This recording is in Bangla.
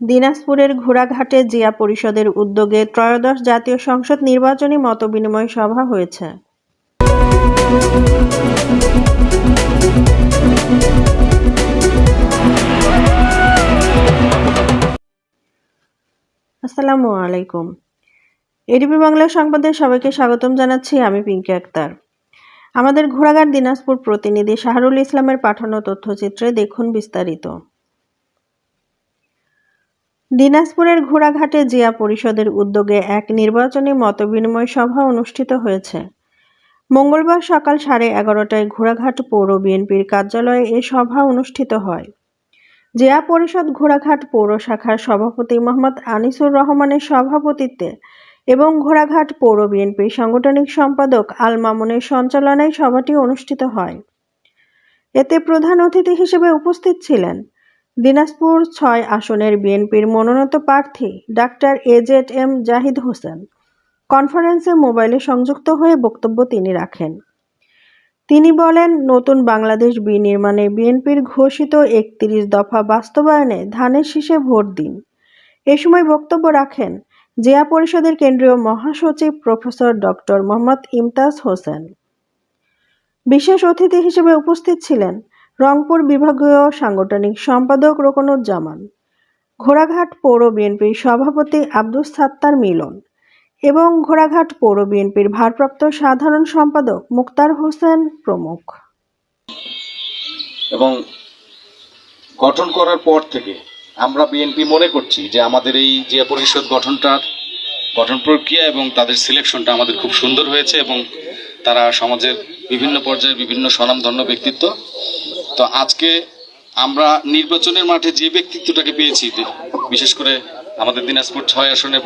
দিনাজপুরের ঘোড়াঘাটে জিয়া পরিষদের উদ্যোগে ত্রয়োদশ জাতীয় সংসদ নির্বাচনী মতবিনিময় সভা হয়েছে। আসসালামু আলাইকুম। এডিপি বাংলা সংবাদে সবাইকে স্বাগতম জানাচ্ছি, আমি পিঙ্কি আক্তার। আমাদের ঘোড়াঘাট দিনাজপুর প্রতিনিধি শাহরুল ইসলামের পাঠানো তথ্যচিত্রে দেখুন বিস্তারিত। দিনাজপুরের ঘোড়াঘাটে জিয়া পরিষদের উদ্যোগে এক নির্বাচনী মতবিনিময় সভা অনুষ্ঠিত হয়েছে। মঙ্গলবার সকাল সাড়ে এগারোটায় ঘোড়াঘাট পৌর বিএনপির কার্যালয়ে এ সভা অনুষ্ঠিত হয়। জিয়া পরিষদ ঘোড়াঘাট পৌর শাখার সভাপতি মোহাম্মদ আনিসুর রহমানের সভাপতিত্বে এবং ঘোড়াঘাট পৌর বিএনপির সাংগঠনিক সম্পাদক আল মামুনের সঞ্চালনায় সভাটি অনুষ্ঠিত হয়। এতে প্রধান অতিথি হিসেবে উপস্থিত ছিলেন দিনাজপুর ছয় আসনের বিএনপির মনোনীত প্রার্থী doctor A Z M Zahid Hossain. কনফারেন্সে মোবাইলে সংযুক্ত হয়ে বক্তব্য তিনি রাখেন। তিনি বলেন, নতুন বাংলাদেশ বিনির্মাণে বিএনপির ঘোষিত একত্রিশ দফা বাস্তবায়নে ধানের শীষে ভোট দিন। এ সময় বক্তব্য রাখেন, জিয়া পরিষদের কেন্দ্রীয় মহাসচিব প্রফেসর ডক্টর মোহাম্মদ ইমতাজ হোসেন। বিশেষ অতিথি হিসেবে উপস্থিত ছিলেন রংপুর বিভাগীয় সাংগঠনিক সম্পাদক রোকনুজ্জামান, ঘোড়াঘাট পৌর বিএনপির সভাপতি আব্দুস সাত্তার মিলন এবং ঘোড়াঘাট পৌর বিএনপির ভারপ্রাপ্ত সাধারণ সম্পাদক মুক্তার হোসেন প্রমুখ। এবং গঠন করার পর থেকে আমরা বিএনপি মনে করছি যে আমাদের এই জিয়া পরিষদ গঠনটার গঠন প্রক্রিয়া এবং তাদের সিলেকশনটা আমাদের খুব সুন্দর হয়েছে এবং তারা সমাজের বিভিন্ন পর্যায়ে বিভিন্ন স্বনামধন্য ব্যক্তিত্ব তো আজকে আমরা নির্বাচনের মাঠে যে ব্যক্তিত্বটাকে পেয়েছি বিশেষ করে আমাদের দিনাজপুর ছয় আসনের